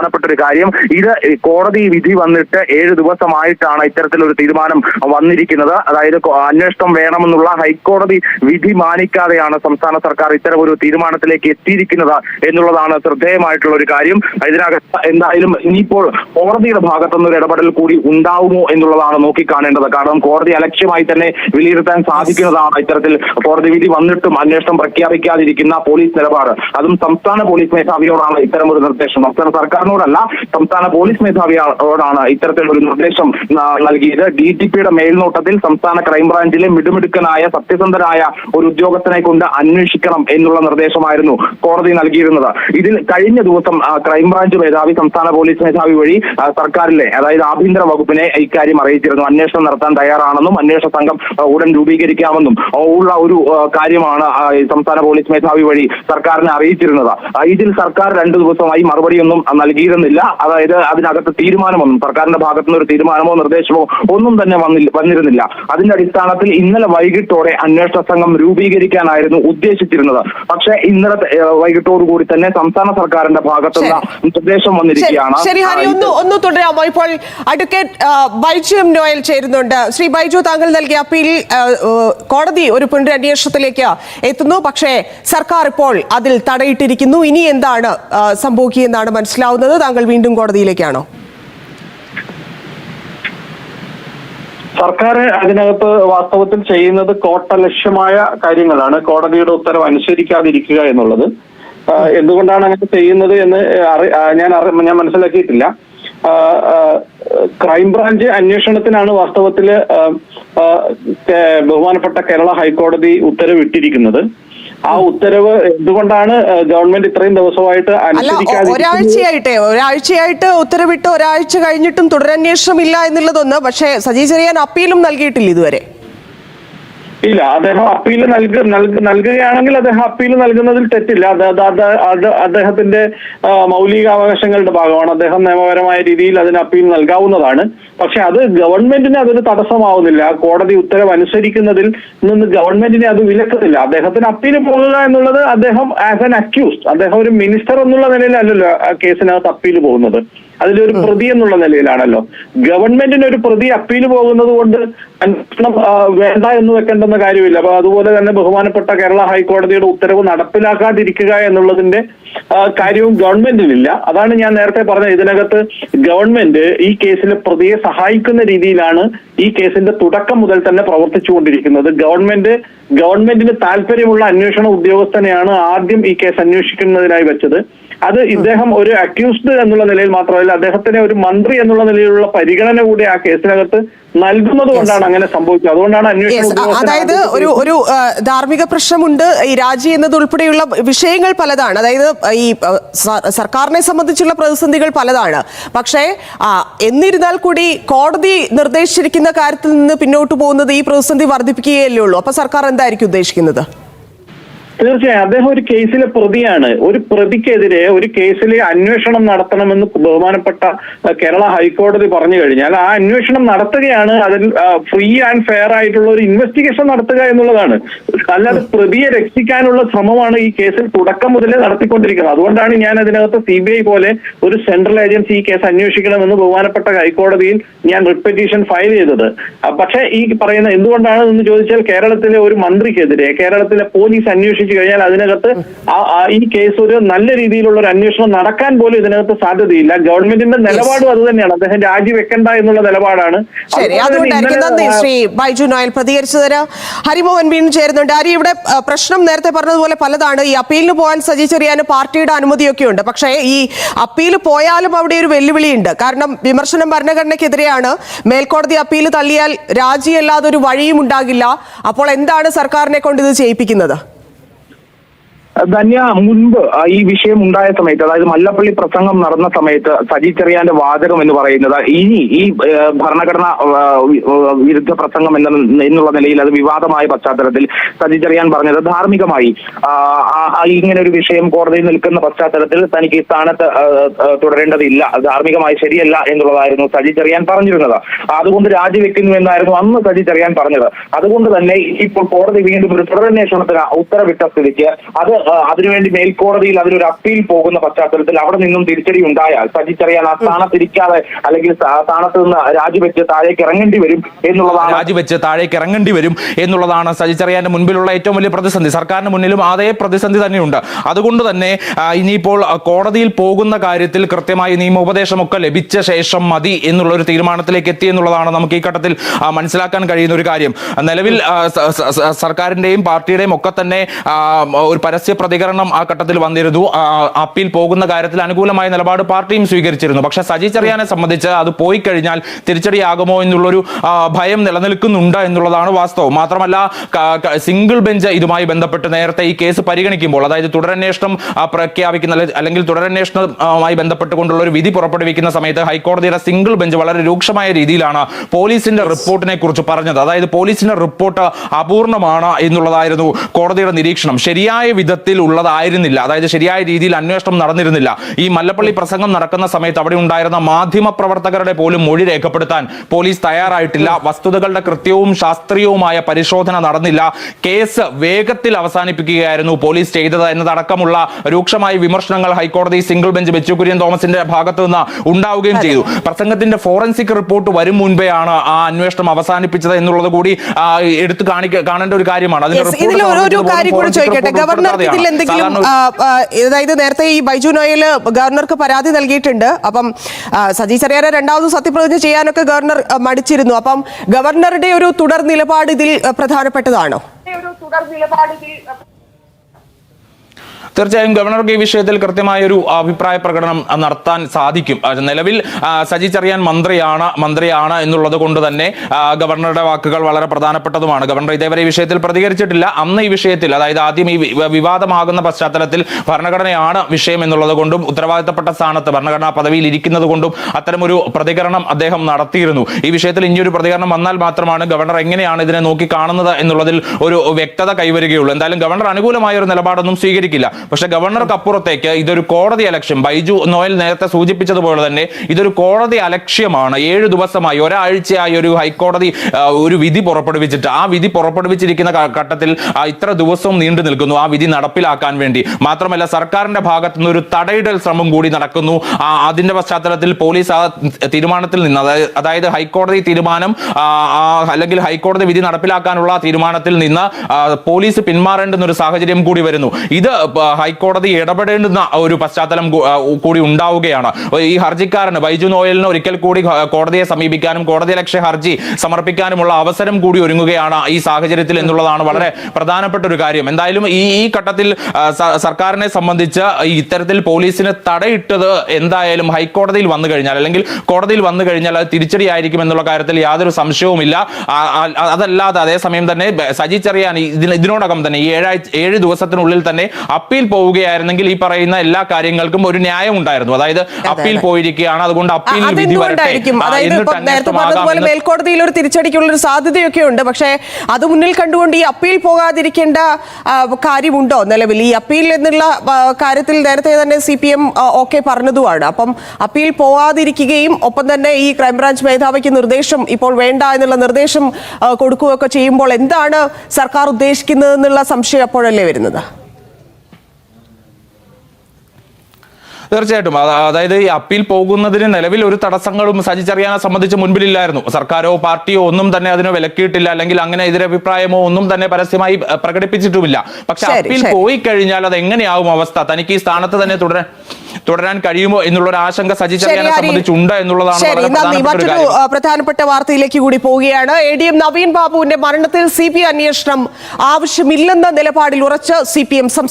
പ്രധാനപ്പെട്ട ഒരു കാര്യം. ഇത് കോടതി വിധി വന്നിട്ട് ഏഴ് ദിവസമായിട്ടാണ് ഇത്തരത്തിലൊരു തീരുമാനം വന്നിരിക്കുന്നത്. അതായത് അന്വേഷണം വേണമെന്നുള്ള ഹൈക്കോടതി വിധി മാനിക്കാതെയാണ് സംസ്ഥാന സർക്കാർ ഇത്തരം ഒരു തീരുമാനത്തിലേക്ക് എത്തിയിരിക്കുന്നത് എന്നുള്ളതാണ് ശ്രദ്ധേയമായിട്ടുള്ള ഒരു കാര്യം. ഇതിനകത്ത് എന്തായാലും ഇനിയിപ്പോൾ കോടതിയുടെ ഭാഗത്തുനിന്ന് ഒരു ഇടപെടൽ കൂടി ഉണ്ടാവുമോ എന്നുള്ളതാണ് നോക്കിക്കാണേണ്ടത്. കാരണം കോടതി അലക്ഷ്യമായി തന്നെ വിലയിരുത്താൻ സാധിക്കുന്നതാണ് ഇത്തരത്തിൽ കോടതി വിധി വന്നിട്ടും അന്വേഷണം പ്രഖ്യാപിക്കാതിരിക്കുന്ന പോലീസ് നിലപാട്. അതും സംസ്ഥാന പോലീസ് മേധാവിയോടാണ് ഇത്തരം ഒരു നിർദ്ദേശം. സംസ്ഥാന സർക്കാരിനോടല്ല സംസ്ഥാന പോലീസ് മേധാവിയോടാണ് ഇത്തരത്തിലൊരു നിർദ്ദേശം നൽകിയത്. ഡി ജി പിയുടെ മേൽനോട്ടത്തിൽ സംസ്ഥാന ക്രൈംബ്രാഞ്ചിലെ മിടുമിടുക്കനായ സത്യസന്ധനായ ഒരു ഉദ്യോഗസ്ഥനെ കൊണ്ട് അന്വേഷിക്കണം എന്നുള്ള നിർദ്ദേശമായിരുന്നു കോടതി നൽകിയിരുന്നത്. ഇതിൽ കഴിഞ്ഞ ദിവസം ക്രൈംബ്രാഞ്ച് മേധാവി സംസ്ഥാന പോലീസ് മേധാവി വഴി സർക്കാരിലെ അതായത് ആഭ്യന്തര വകുപ്പിനെ ഇക്കാര്യം അറിയിച്ചിരുന്നു. അന്വേഷണം നടത്താൻ തയ്യാറാണെന്നും അന്വേഷണ സംഘം ഉടൻ രൂപീകരിക്കാമെന്നും ഉള്ള ഒരു കാര്യമാണ് സംസ്ഥാന പോലീസ് മേധാവി വഴി സർക്കാരിനെ അറിയിച്ചിരുന്നത്. ഇതിൽ സർക്കാർ രണ്ടു ദിവസമായി മറുപടിയൊന്നും ആ, നൽകിയിരുന്നില്ല അതായത് അതിനകത്ത് തീരുമാനമൊന്നും സർക്കാരിന്റെ ഭാഗത്തുനിന്ന് ഒരു തീരുമാനമോ നിർദ്ദേശമോ ഒന്നും തന്നെ വന്നില്ല വന്നിരുന്നില്ല. അതിന്റെ അടിസ്ഥാനത്തിൽ ഇന്നലെ വൈകിട്ടോടെ അന്വേഷണ സംഘം രൂപീകരിക്കാനായിരുന്നു ഉദ്ദേശിച്ചിരുന്നത്. പക്ഷേ ഇന്നലെ വൈകിട്ടോടുകൂടി തന്നെ സംസ്ഥാന സർക്കാരിന്റെ ഭാഗത്തുനിന്ന് നിർദ്ദേശം വന്നിരിക്കുകയാണ്. ശരി ഹരി ഒന്ന് ഒന്ന് തുടരാമോ ഇപ്പോൾ അഡ്വക്കേറ്റ് ബൈജു എം നോയൽ ചേരുന്നുണ്ട്. ശ്രീ ബൈജു താങ്കൾ നൽകിയ അപ്പീൽ കോടതി ഒരു പുനരന്വേഷണത്തിലേക്ക് എത്തുന്നു. പക്ഷേ സർക്കാർ ഇപ്പോൾ അതിൽ തടയിട്ടിരിക്കുന്നു. ഇനി എന്താണ് സംഭവിക്കുകയെന്നാണ് മനസ്സിലാവുന്നത്. താങ്കൾ വീണ്ടും കോടതിയിലേക്കാണോ? സർക്കാർ അതിനകത്ത് വാസ്തവത്തിൽ ചെയ്യുന്നത് കോട്ടലക്ഷ്യമായ കാര്യങ്ങളാണ്. കോടതിയുടെ ഉത്തരവ് അനുസരിക്കാതിരിക്കുക എന്നുള്ളത്. എന്തുകൊണ്ടാണ് അങ്ങനെ ചെയ്യുന്നത് എന്ന് ഞാൻ ഞാൻ മനസ്സിലാക്കിയിട്ടില്ല. ക്രൈംബ്രാഞ്ച് അന്വേഷണത്തിനാണ് വാസ്തവത്തിൽ ബഹുമാനപ്പെട്ട കേരള ഹൈക്കോടതി ഉത്തരവ് ഇട്ടിരിക്കുന്നത് ആ ഉത്തരവ് എന്തുകൊണ്ടാണ് ഗവൺമെന്റ് ഇത്രയും ദിവസമായിട്ട് ഒരാഴ്ചയായിട്ടെ ഒരാഴ്ചയായിട്ട് ഉത്തരവിട്ട് ഒരാഴ്ച കഴിഞ്ഞിട്ടും തുടരന്വേഷണം ഇല്ല എന്നുള്ളതൊന്ന് പക്ഷേ സജി ചെറിയാൻ അപ്പീലും നൽകിയിട്ടില്ല ഇതുവരെ. ഇല്ല അദ്ദേഹം അപ്പീൽ നൽക നൽക- നൽകുകയാണെങ്കിൽ അദ്ദേഹം അപ്പീൽ നൽകുന്നതിൽ തെറ്റില്ല. അത് അദ്ദേഹത്തിന്റെ മൗലികാവകാശങ്ങളുടെ ഭാഗമാണ്. അദ്ദേഹം നിയമപരമായ രീതിയിൽ അതിന് അപ്പീൽ നൽകാവുന്നതാണ്. പക്ഷെ അത് ഗവൺമെന്റിന് അതൊരു തടസ്സമാവുന്നില്ല. കോടതി ഉത്തരവ് അനുസരിക്കുന്നതിൽ നിന്ന് ഗവൺമെന്റിനെ അത് വിലക്കുന്നില്ല. അദ്ദേഹത്തിന് അപ്പീൽ പോകുക എന്നുള്ളത് അദ്ദേഹം ആസ് ആൻ അക്യൂസ്ഡ് അദ്ദേഹം ഒരു മിനിസ്റ്റർ എന്നുള്ള നിലയിലല്ലല്ലോ ആ കേസിനകത്ത് അപ്പീൽ പോകുന്നത്. അതിലൊരു പ്രതി എന്നുള്ള നിലയിലാണല്ലോ. ഗവൺമെന്റിന് ഒരു പ്രതി അപ്പീൽ പോകുന്നത് കൊണ്ട് അന്വേഷണം വേണ്ട എന്ന് വെക്കേണ്ടെന്ന കാര്യമില്ല. അപ്പൊ അതുപോലെ തന്നെ ബഹുമാനപ്പെട്ട കേരള ഹൈക്കോടതിയുടെ ഉത്തരവ് നടപ്പിലാക്കാതിരിക്കുക എന്നുള്ളതിന്റെ കാര്യവും ഗവൺമെന്റിനില്ല. അതാണ് ഞാൻ നേരത്തെ പറഞ്ഞത്. ഇതിനകത്ത് ഗവൺമെന്റ് ഈ കേസിലെ പ്രതിയെ സഹായിക്കുന്ന രീതിയിലാണ് ഈ കേസിന്റെ തുടക്കം മുതൽ തന്നെ പ്രവർത്തിച്ചുകൊണ്ടിരിക്കുന്നത്. ഗവൺമെന്റ് ഗവൺമെന്റിന് താല്പര്യമുള്ള അന്വേഷണ ഉദ്യോഗസ്ഥനെയാണ് ആദ്യം ഈ കേസ് അന്വേഷിക്കുന്നതിനായി വെച്ചത്. അത് ഇദ്ദേഹം ഒരു അക്യൂസ്ഡ് എന്നുള്ള നിലയിൽ മാത്രമല്ല അദ്ദേഹത്തിന് ഒരു മന്ത്രി എന്നുള്ള നിലയിലുള്ള പരിഗണന കൂടി ആ കേസിനകത്ത് നൽകുന്നത് കൊണ്ടാണ് അങ്ങനെ സംഭവിച്ചത്. അതുകൊണ്ടാണ് അന്വേഷണ അതായത് ഒരു ഒരു ധാർമ്മിക പ്രശ്നമുണ്ട്. ഈ രാജി എന്നത് ഉൾപ്പെടെയുള്ള വിഷയങ്ങൾ പലതാണ്. അതായത് ഈ സർക്കാരിനെ സംബന്ധിച്ചുള്ള പ്രതിസന്ധികൾ പലതാണ്. പക്ഷേ എന്നിരുന്നാൽ കൂടി കോടതി നിർദ്ദേശിച്ചിരിക്കുന്ന കാര്യത്തിൽ നിന്ന് പിന്നോട്ട് പോകുന്നത് ഈ പ്രതിസന്ധി വർദ്ധിപ്പിക്കുകയല്ലേ ഉള്ളൂ. അപ്പൊ സർക്കാർ എന്തായിരിക്കും ഉദ്ദേശിക്കുന്നത്? തീർച്ചയായും അദ്ദേഹം ഒരു കേസിലെ പ്രതിയാണ്. ഒരു പ്രതിക്കെതിരെ ഒരു കേസിലെ അന്വേഷണം നടത്തണമെന്ന് ബഹുമാനപ്പെട്ട കേരള ഹൈക്കോടതി പറഞ്ഞു കഴിഞ്ഞാൽ ആ അന്വേഷണം നടത്തുകയാണ് അതിൽ ഫ്രീ ആൻഡ് ഫെയർ ആയിട്ടുള്ള ഒരു ഇൻവെസ്റ്റിഗേഷൻ നടത്തുക എന്നുള്ളതാണ്. അല്ലാതെ പ്രതിയെ രക്ഷിക്കാനുള്ള ശ്രമമാണ് ഈ കേസിൽ തുടക്കം മുതലേ നടത്തിക്കൊണ്ടിരിക്കുന്നത്. അതുകൊണ്ടാണ് ഞാൻ അതിനകത്ത് സി പോലെ ഒരു സെൻട്രൽ ഏജൻസി ഈ കേസ് അന്വേഷിക്കണമെന്ന് ബഹുമാനപ്പെട്ട ഹൈക്കോടതിയിൽ ഞാൻ റിപ്പറ്റീഷൻ ഫയൽ ചെയ്തത്. പക്ഷേ ഈ പറയുന്ന എന്തുകൊണ്ടാണ് എന്ന് ചോദിച്ചാൽ കേരളത്തിലെ ഒരു മന്ത്രിക്കെതിരെ കേരളത്തിലെ പോലീസ് അന്വേഷിച്ചു കഴിഞ്ഞാൽ അതിനകത്ത് ഈ കേസ് ഒരു നല്ല രീതിയിലുള്ള ഒരു അന്വേഷണം നടക്കാൻ പോലും ഇതിനകത്ത് സാധ്യതയില്ല. ഗവൺമെന്റിന്റെ നിലപാടും അത് തന്നെയാണ്. അദ്ദേഹം രാജിവെക്കണ്ട എന്നുള്ള നിലപാടാണ്. ശരി. അതുപോലെ അതുകൊണ്ടായിരിക്കും നന്ദി. ശ്രീ ബൈജു നോയൽ പ്രതികരിച്ചതിന് ഹരിമോഹൻ വീണ്ടും ചേരുന്നുണ്ട്. ഹരി ഇവിടെ പ്രശ്നം നേരത്തെ പറഞ്ഞതുപോലെ പലതാണ്. ഈ അപ്പീലിന് പോകാൻ സജി ചെറിയാന് പാർട്ടിയുടെ അനുമതിയൊക്കെ ഉണ്ട്. പക്ഷേ ഈ അപ്പീൽ പോയാലും അവിടെ ഒരു വെല്ലുവിളിയുണ്ട്. കാരണം വിമർശനം ഭരണഘടനയ്ക്കെതിരെയാണ് മേൽക്കോടതി അപ്പീൽ തള്ളിയാൽ രാജിയല്ലാതെ ഒരു വഴിയും ഉണ്ടാകില്ല. അപ്പോൾ എന്താണ് സർക്കാരിനെ കൊണ്ട് ഇത് ചെയ്യിപ്പിക്കുന്നത്? ധന്യ മുൻപ് ഈ വിഷയം ഉണ്ടായ സമയത്ത് അതായത് മല്ലപ്പള്ളി പ്രസംഗം നടന്ന സമയത്ത് സജി ചെറിയാന്റെ വാചകം എന്ന് പറയുന്നത് ഇനി ഈ ഭരണഘടന വിരുദ്ധ പ്രസംഗം എന്ന എന്നുള്ള നിലയിൽ അത് വിവാദമായ പശ്ചാത്തലത്തിൽ സജി ചെറിയാൻ പറഞ്ഞത് ധാർമ്മികമായി. ഇങ്ങനെ ഒരു വിഷയം കോടതിയിൽ നിൽക്കുന്ന പശ്ചാത്തലത്തിൽ തനിക്ക് ഈ സ്ഥാനത്ത് തുടരേണ്ടതില്ല. ധാർമ്മികമായി ശരിയല്ല എന്നുള്ളതായിരുന്നു സജി ചെറിയാൻ പറഞ്ഞിരുന്നത്. അതുകൊണ്ട് രാജിവെക്കുന്നു എന്നായിരുന്നു അന്ന് സജി ചെറിയാൻ പറഞ്ഞത്. അതുകൊണ്ട് തന്നെ ഇപ്പോൾ കോടതി വീണ്ടും ഒരു തുടരന്വേഷണത്തിന് ഉത്തരവിട്ട സ്ഥിതിക്ക് അത് അതിനുവേണ്ടി മേൽക്കോടതിയിൽ അതിനൊരു അപ്പീൽ പോകുന്ന പശ്ചാത്തലത്തിൽ അവിടെ നിന്നും തിരിച്ചടി ഉണ്ടായാൽ സജി ചെറിയാൻ ആ സ്ഥാനത്തിരിക്കാതെ അല്ലെങ്കിൽ സ്ഥാ- സ്ഥാനത്ത് നിന്ന് രാജിവെച്ച് താഴേക്ക് ഇറങ്ങേണ്ടി വരും എന്നുള്ളതാണ്. രാജിവെച്ച് താഴേക്ക് ഇറങ്ങേണ്ടി വരും എന്നുള്ളതാണ് സജി ചെറിയാന്റെ മുൻപിലുള്ള ഏറ്റവും വലിയ പ്രതിസന്ധി. സർക്കാരിന് മുന്നിലും അതേ പ്രതിസന്ധി തന്നെയുണ്ട്. അതുകൊണ്ട് തന്നെ ഇനിയിപ്പോൾ കോടതിയിൽ പോകുന്ന കാര്യത്തിൽ കൃത്യമായി നിയമോപദേശമൊക്കെ ലഭിച്ച ശേഷം മതി എന്നുള്ള ഒരു തീരുമാനത്തിലേക്ക് എത്തി എന്നുള്ളതാണ് നമുക്ക് ഈ ഘട്ടത്തിൽ മനസ്സിലാക്കാൻ കഴിയുന്ന ഒരു കാര്യം. നിലവിൽ സർക്കാരിന്റെയും പാർട്ടിയുടെയും ഒക്കെ തന്നെ ഒരു പരസ്യ പ്രതികരണം ആ ഘട്ടത്തിൽ വന്നിരുന്നു. അപ്പീൽ പോകുന്ന കാര്യത്തിൽ അനുകൂലമായ നിലപാട് പാർട്ടിയും സ്വീകരിച്ചിരുന്നു. പക്ഷേ സജി ചെറിയാനെ സംബന്ധിച്ച് അത് പോയി കഴിഞ്ഞാൽ തിരിച്ചടിയാകുമോ എന്നുള്ളൊരു ഭയം നിലനിൽക്കുന്നുണ്ട് എന്നുള്ളതാണ് വാസ്തവം. മാത്രമല്ല സിംഗിൾ ബെഞ്ച് ഇതുമായി ബന്ധപ്പെട്ട് നേരത്തെ ഈ കേസ് പരിഗണിക്കുമ്പോൾ അതായത് തുടരന്വേഷണം പ്രഖ്യാപിക്കുന്ന അല്ലെ- അല്ലെങ്കിൽ തുടരന്വേഷണവുമായി ബന്ധപ്പെട്ടുകൊണ്ടുള്ള ഒരു വിധി പുറപ്പെടുവിക്കുന്ന സമയത്ത് ഹൈക്കോടതിയുടെ സിംഗിൾ ബെഞ്ച് വളരെ രൂക്ഷമായ രീതിയിലാണ് പോലീസിന്റെ റിപ്പോർട്ടിനെ കുറിച്ച് പറഞ്ഞത്. അതായത് പോലീസിന്റെ റിപ്പോർട്ട് അപൂർണമാണ് എന്നുള്ളതായിരുന്നു കോടതിയുടെ നിരീക്ഷണം. ശരിയായ വിധത്തിൽ ഉള്ളതായിരുന്നില്ല. അതായത് ശരിയായ രീതിയിൽ അന്വേഷണം നടന്നിരുന്നില്ല. ഈ മല്ലപ്പള്ളി പ്രസംഗം നടക്കുന്ന സമയത്ത് അവിടെ ഉണ്ടായിരുന്ന മാധ്യമ പ്രവർത്തകരുടെ പോലും മൊഴി രേഖപ്പെടുത്താൻ പോലീസ് തയ്യാറായിട്ടില്ല. വസ്തുതകളുടെ കൃത്യവും ശാസ്ത്രീയവുമായ പരിശോധന നടന്നില്ല. കേസ് വേഗത്തിൽ അവസാനിപ്പിക്കുകയായിരുന്നു പോലീസ് ചെയ്തത് എന്നതടക്കമുള്ള രൂക്ഷമായ വിമർശനങ്ങൾ ഹൈക്കോടതി സിംഗിൾ ബെഞ്ച് ബെച്ചു കുര്യൻ തോമസിന്റെ ഭാഗത്തു നിന്ന് ഉണ്ടാവുകയും ചെയ്തു. പ്രസംഗത്തിന്റെ ഫോറൻസിക് റിപ്പോർട്ട് വരും മുൻപേയാണ് ആ അന്വേഷണം അവസാനിപ്പിച്ചത് എന്നുള്ളത് കൂടി എടുത്തു കാണിക്ക കാണേണ്ട ഒരു കാര്യമാണ്. അതിന്റെ ചോദിക്കട്ടെ. report ഇതിൽ ഒരു- ഒരു സമർപ്പിച്ചത് കാര്യം കൂടി forensic ചോദിക്കട്ടെ report ഗവർണർക്ക് ഇതിൽ ഉൾപ്പെടുത്താതെയാണ്. എന്തെങ്കിലും അതായത് നേരത്തെ ഈ ബൈജു നോയൽ ഗവർണർക്ക് പരാതി നൽകിയിട്ടുണ്ട്. അപ്പം സജി ചെറിയാരെ രണ്ടാമത് സത്യപ്രതിജ്ഞ ചെയ്യാനൊക്കെ ഗവർണർ മടിച്ചിരുന്നു. അപ്പം ഗവർണറുടെ ഒരു തുടർ നിലപാട് ഇതിൽ പ്രധാനപ്പെട്ടതാണോ? ഒരു തുടർ നിലപാട് ഇതിൽ തീർച്ചയായും ഗവർണർക്ക് ഈ വിഷയത്തിൽ കൃത്യമായ ഒരു അഭിപ്രായ പ്രകടനം നടത്താൻ സാധിക്കും. നിലവിൽ സജി ചെറിയാൻ മന്ത്രിയാണ് മന്ത്രിയാണ് എന്നുള്ളത് കൊണ്ട് തന്നെ ഗവർണറുടെ വാക്കുകൾ വളരെ പ്രധാനപ്പെട്ടതുമാണ്. ഗവർണർ ഇതേവരെ ഈ വിഷയത്തിൽ പ്രതികരിച്ചിട്ടില്ല. അന്ന് ഈ വിഷയത്തിൽ അതായത് ആദ്യം ഈ വിവാദമാകുന്ന പശ്ചാത്തലത്തിൽ ഭരണഘടനയാണ് വിഷയം എന്നുള്ളത് കൊണ്ടും ഉത്തരവാദിത്തപ്പെട്ട സ്ഥാനത്ത് ഭരണഘടനാ പദവിയിൽ ഇരിക്കുന്നത് കൊണ്ടും അത്തരമൊരു പ്രതികരണം അദ്ദേഹം നടത്തിയിരുന്നു. ഈ വിഷയത്തിൽ ഇനിയൊരു പ്രതികരണം വന്നാൽ മാത്രമാണ് ഗവർണർ എങ്ങനെയാണ് ഇതിനെ നോക്കി കാണുന്നത് എന്നുള്ളതിൽ ഒരു വ്യക്തത കൈവരികയുള്ളൂ. എന്തായാലും ഗവർണർ അനുകൂലമായ ഒരു നിലപാടൊന്നും സ്വീകരിക്കില്ല. പക്ഷെ ഗവർണർക്ക് അപ്പുറത്തേക്ക് ഇതൊരു കോടതി അലക്ഷ്യം. ബൈജു നോയൽ നേരത്തെ സൂചിപ്പിച്ചതുപോലെ തന്നെ ഇതൊരു കോടതി അലക്ഷ്യമാണ്. ഏഴ് ദിവസമായി ഒരാഴ്ചയായി ഒരു ഹൈക്കോടതി ഒരു വിധി പുറപ്പെടുവിച്ചിട്ട്. ആ വിധി പുറപ്പെടുവിച്ചിരിക്കുന്ന ഘട്ടത്തിൽ ഇത്ര ദിവസവും നീണ്ടു നിൽക്കുന്നു. ആ വിധി നടപ്പിലാക്കാൻ വേണ്ടി. മാത്രമല്ല സർക്കാരിന്റെ ഭാഗത്തു നിന്ന് ഒരു തടയിടൽ ശ്രമം കൂടി നടക്കുന്നു. അതിന്റെ പശ്ചാത്തലത്തിൽ പോലീസ് ആ തീരുമാനത്തിൽ നിന്ന് അതായത് ഹൈക്കോടതി തീരുമാനം അല്ലെങ്കിൽ ഹൈക്കോടതി വിധി നടപ്പിലാക്കാനുള്ള തീരുമാനത്തിൽ നിന്ന് പോലീസ് പിന്മാറേണ്ടുന്ന ഒരു സാഹചര്യം കൂടി വരുന്നു. ഇത് ഹൈക്കോടതി ഇടപെടേണ്ടുന്ന ഒരു പശ്ചാത്തലം കൂടി ഉണ്ടാവുകയാണ്. ഈ ഹർജിക്കാരന് ബൈജു നോയലിന് ഒരിക്കൽ കൂടി കോടതിയെ സമീപിക്കാനും കോടതി ലക്ഷ്യ ഹർജി സമർപ്പിക്കാനുമുള്ള അവസരം കൂടി ഒരുങ്ങുകയാണ് ഈ സാഹചര്യത്തിൽ എന്നുള്ളതാണ് വളരെ പ്രധാനപ്പെട്ട ഒരു കാര്യം. എന്തായാലും ഈ ഈ ഘട്ടത്തിൽ സർക്കാരിനെ സംബന്ധിച്ച് ഇത്തരത്തിൽ പോലീസിന് തടയിട്ടത് എന്തായാലും ഹൈക്കോടതിയിൽ വന്നു കഴിഞ്ഞാൽ അല്ലെങ്കിൽ കോടതിയിൽ വന്നു കഴിഞ്ഞാൽ അത് തിരിച്ചടിയായിരിക്കും എന്നുള്ള കാര്യത്തിൽ യാതൊരു സംശയവുമില്ല. അതല്ലാതെ അതേസമയം തന്നെ സജി ചെറിയാൻ ഇതിനോടകം തന്നെ ഏഴാഴ്ച ഏഴ് ദിവസത്തിനുള്ളിൽ തന്നെ അപ്പീൽ പോവുകയായിരുന്നെങ്കിൽ ഈ പറയുന്ന എല്ലാ കാര്യങ്ങൾക്കും ഒരു ന്യായം ഉണ്ടായിരുന്നു. അതായത് അപ്പീൽ പോയിരിക്കുകയാണ്. അതുകൊണ്ട് അപ്പീൽ വിധി വരട്ടെ. നേരത്തെ പറഞ്ഞതുപോലെ മേൽക്കോടതിയിൽ ഒരു തിരിച്ചടിക്കുള്ള ഒരു സാധ്യതയൊക്കെ ഉണ്ട്. പക്ഷേ അത് മുന്നിൽ കണ്ടുകൊണ്ട് ഈ അപ്പീൽ പോകാതിരിക്കേണ്ട കാര്യമുണ്ടോ നിലവിൽ? ഈ അപ്പീൽ എന്നുള്ള കാര്യത്തിൽ നേരത്തെ തന്നെ സി പി എം ഓക്കെ പറഞ്ഞതുമാണ്. അപ്പം അപ്പീൽ പോവാതിരിക്കുകയും ഒപ്പം തന്നെ ഈ ക്രൈംബ്രാഞ്ച് മേധാവിക്ക് നിർദ്ദേശം ഇപ്പോൾ വേണ്ട എന്നുള്ള നിർദ്ദേശം കൊടുക്കുകയൊക്കെ ചെയ്യുമ്പോൾ എന്താണ് സർക്കാർ ഉദ്ദേശിക്കുന്നത് എന്നുള്ള സംശയം അപ്പോഴല്ലേ വരുന്നത്? തീർച്ചയായിട്ടും. അതായത് ഈ അപ്പീൽ പോകുന്നതിന് നിലവിൽ ഒരു തടസ്സങ്ങളും സജി ചെറിയാനെ സംബന്ധിച്ച് മുൻപിലില്ലായിരുന്നു. സർക്കാരോ പാർട്ടിയോ ഒന്നും തന്നെ അതിനെ വിലക്കിയിട്ടില്ല. അല്ലെങ്കിൽ അങ്ങനെ എതിരഭിപ്രായമോ ഒന്നും തന്നെ പരസ്യമായി പ്രകടിപ്പിച്ചിട്ടുമില്ല. പക്ഷെ അപ്പീൽ പോയി കഴിഞ്ഞാൽ അത് എങ്ങനെയാവും അവസ്ഥ? തനിക്ക് ഈ സ്ഥാനത്ത് തന്നെ തുടരാൻ തുടരാൻ കഴിയുമോ എന്നുള്ള ഒരു ആശങ്ക സജി ശരി, ചെറിയാനെ സംബന്ധിച്ചുണ്ട് എന്നുള്ളതാണ് മറ്റൊരു പ്രധാനപ്പെട്ട വാർത്തയിലേക്ക് കൂടി പോവുകയാണ്. എ ഡി എം നവീൻ ബാബുവിന്റെ മരണത്തിൽ സി പി അന്വേഷണം ആവശ്യമില്ലെന്ന നിലപാടിൽ ഉറച്ച് സി പി എം സംസ്ഥാന